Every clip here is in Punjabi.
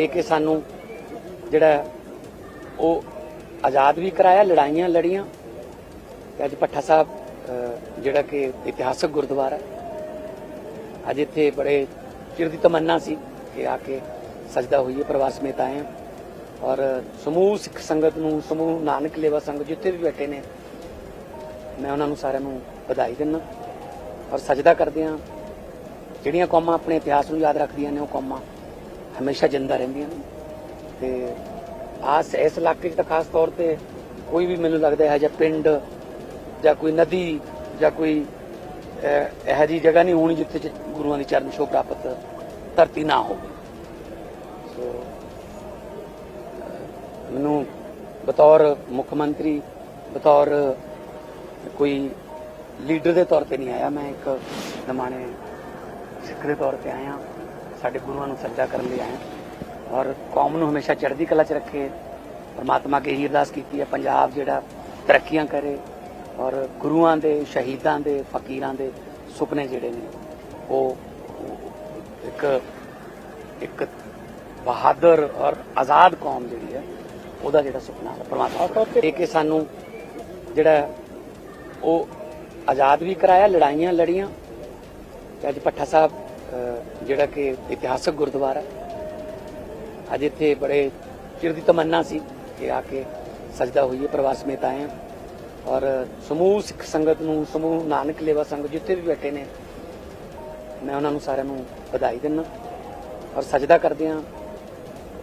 ਦੇ ਕੇ ਸਾਨੂੰ ਜਿਹੜਾ ਉਹ ਆਜ਼ਾਦ ਵੀ ਕਰਾਇਆ, ਲੜਾਈਆਂ ਲੜੀਆਂ। ਤੇ ਅੱਜ ਪੱਠਾ ਸਾਹਿਬ ਜਿਹੜਾ ਕਿ ਇਤਿਹਾਸਕ ਗੁਰਦੁਆਰਾ ਹੈ। ਅੱਜ ਇੱਥੇ ਬੜੇ ਚਿਰ ਦੀ ਤਮੰਨਾ ਸੀ ਕਿ ਆ ਕੇ ਸਜਦਾ ਹੋਈਏ ਪ੍ਰਵਾਸ ਸਮੇਤ ਆਏ ਹਾਂ ਔਰ ਸਮੂਹ ਸਿੱਖ ਸੰਗਤ ਨੂੰ, ਸਮੂਹ ਨਾਨਕ ਲੇਵਾ ਸੰਗਤ ਜਿੱਥੇ ਵੀ ਬੈਠੇ ਨੇ, ਮੈਂ ਉਹਨਾਂ ਨੂੰ ਸਾਰਿਆਂ ਨੂੰ ਵਧਾਈ ਦਿੰਦਾ ਔਰ ਸਜਦਾ ਕਰਦੇ ਹਾਂ। ਜਿਹੜੀਆਂ ਕੌਮਾਂ ਆਪਣੇ ਇਤਿਹਾਸ ਨੂੰ ਯਾਦ ਰੱਖਦੀਆਂ ਨੇ, ਉਹ ਕੌਮਾਂ ਹਮੇਸ਼ਾ ਜਿੰਦਾ ਰਹਿੰਦੀਆਂ ਨੇ। ਤੇ ਆਸ ਇਸ ਇਲਾਕੇ 'ਚ ਤਾਂ ਖਾਸ ਤੌਰ ਤੇ ਕੋਈ ਵੀ ਮੈਨੂੰ ਲੱਗਦਾ ਹੈ ਜਿਹਾ ਪਿੰਡ ਜਾਂ ਕੋਈ ਨਦੀ ਜਾਂ ਕੋਈ ਇਹੋ ਜਿਹੀ ਜਗ੍ਹਾ ਨਹੀਂ ਹੋਣੀ ਜਿੱਥੇ ਗੁਰੂਆਂ ਦੀ ਚਰਨ ਛੋਹ ਪ੍ਰਾਪਤ ਧਰਤੀ ਨਾ ਹੋਵੇ। ਸੋ ਮੈਨੂੰ ਬਤੌਰ ਮੁੱਖ ਮੰਤਰੀ, ਬਤੌਰ ਕੋਈ ਲੀਡਰ ਦੇ ਤੌਰ ਤੇ ਨਹੀਂ ਆਇਆ। ਮੈਂ ਇੱਕ ਨਮਾਣੇ ਸਿੱਖ ਦੇ ਤੌਰ ਤੇ ਆਇਆ। ਸਾਡੇ ਗੁਰੂਆਂ ਨੂੰ ਸਜਦਾ ਕਰਨ ਲਈ ਆਇਆ ਔਰ ਕੌਮ ਨੂੰ ਹਮੇਸ਼ਾ ਚੜ੍ਹਦੀ ਕਲਾ 'ਚ ਰੱਖੇ। ਪਰਮਾਤਮਾ ਅੱਗੇ ਇਹੀ ਅਰਦਾਸ ਕੀਤੀ ਹੈ, ਪੰਜਾਬ ਜਿਹੜਾ ਤਰੱਕੀਆਂ ਕਰੇ ਔਰ ਗੁਰੂਆਂ ਦੇ, ਸ਼ਹੀਦਾਂ ਦੇ, ਫਕੀਰਾਂ ਦੇ ਸੁਪਨੇ ਜਿਹੜੇ ਨੇ, ਉਹ ਇੱਕ ਇੱਕ ਬਹਾਦਰ ਔਰ ਆਜ਼ਾਦ ਕੌਮ ਜਿਹੜੀ ਹੈ, ਉਹਦਾ ਜਿਹੜਾ ਸੁਪਨਾ ਹੈ, ਪਰਮਾਤਮਾ ਦੇ ਕੇ ਸਾਨੂੰ ਜਿਹੜਾ ਉਹ ਆਜ਼ਾਦ ਵੀ ਕਰਾਇਆ, ਲੜਾਈਆਂ ਲੜੀਆਂ, ਤੇ ਅੱਜ ਭੱਠਾ ਸਾਹਿਬ ਜਿਹੜਾ ਕਿ ਇਤਿਹਾਸਕ ਗੁਰਦੁਆਰਾ ਅੱਜ ਇੱਥੇ ਬੜੇ ਚਿਰ ਦੀ ਤਮੰਨਾ ਸੀ ਕਿ ਆ ਕੇ ਸਜਦਾ ਹੋਈਏ ਪ੍ਰਵਾਸ ਸਮੇਤ ਆਏ ਹਾਂ। ਔਰ ਸਮੂਹ ਸਿੱਖ ਸੰਗਤ ਨੂੰ, ਸਮੂਹ ਨਾਨਕ ਲੇਵਾ ਸੰਗਤ ਜਿੱਥੇ ਵੀ ਬੈਠੇ ਨੇ, ਮੈਂ ਉਹਨਾਂ ਨੂੰ ਸਾਰਿਆਂ ਨੂੰ ਵਧਾਈ ਦਿੰਦਾ। ਔਰ ਸਜਦਾ ਕਰਦੇ ਹਾਂ।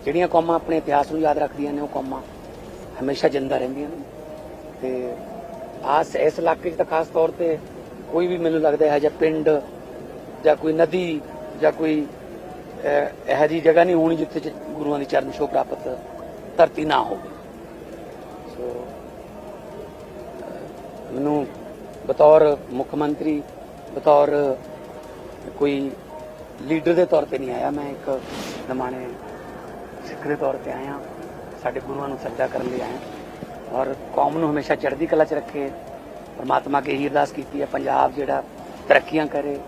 ਜਿਹੜੀਆਂ ਕੌਮਾਂ ਆਪਣੇ ਇਤਿਹਾਸ ਨੂੰ ਯਾਦ ਰੱਖਦੀਆਂ ਨੇ, ਉਹ ਕੌਮਾਂ ਹਮੇਸ਼ਾ ਜਿੰਦਾ ਰਹਿੰਦੀਆਂ ਨੇ। ਤੇ ਆਸ ਇਸ ਇਲਾਕੇ 'ਚ ਤਾਂ ਖਾਸ ਤੌਰ ਤੇ ਕੋਈ ਵੀ ਮੈਨੂੰ ਲੱਗਦਾ ਹੈ ਜਿਹਾ ਪਿੰਡ ਜਾਂ ਕੋਈ ਨਦੀ ਜਾਂ ਕੋਈ ਇਹੋ ਜਿਹੀ ਜਗ੍ਹਾ ਨਹੀਂ ਹੋਣੀ ਜਿੱਥੇ ਗੁਰੂਆਂ ਦੀ ਚਰਨ ਛੋਹ ਪ੍ਰਾਪਤ ਧਰਤੀ ਨਾ ਹੋਵੇ। ਸੋ ਮੈਨੂੰ ਬਤੌਰ ਮੁੱਖ ਮੰਤਰੀ ਬਤੌਰ ਕੋਈ ਲੀਡਰ ਦੇ ਤੌਰ ਤੇ ਨਹੀਂ ਆਇਆ। ਮੈਂ ਇੱਕ ਨਮਾਣੇ ਸਿੱਖ ਦੇ ਤੌਰ ਤੇ ਆਇਆ। ਸਾਡੇ ਗੁਰੂਆਂ ਨੂੰ ਸਜਦਾ ਕਰਨ ਲਈ ਆਇਆ। ਔਰ ਕੌਮ ਨੂੰ ਹਮੇਸ਼ਾ ਚੜ੍ਹਦੀ ਕਲਾ 'ਚ ਰੱਖੇ। ਪਰਮਾਤਮਾ ਅੱਗੇ ਇਹੀ ਅਰਦਾਸ ਕੀਤੀ ਹੈ, ਪੰਜਾਬ ਜਿਹੜਾ ਤਰੱਕੀਆਂ ਕਰੇ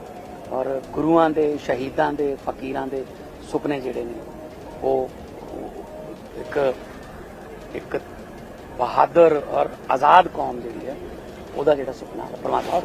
ਔਰ ਗੁਰੂਆਂ ਦੇ, ਸ਼ਹੀਦਾਂ ਦੇ, ਫਕੀਰਾਂ ਦੇ ਸੁਪਨੇ ਜਿਹੜੇ ਨੇ, ਉਹ ਇੱਕ ਇੱਕ ਬਹਾਦਰ ਔਰ ਆਜ਼ਾਦ ਕੌਮ ਜਿਹੜੀ ਹੈ, ਉਹਦਾ ਜਿਹੜਾ ਸੁਪਨਾ ਹੈ, ਪਰਮਾਤਮਾ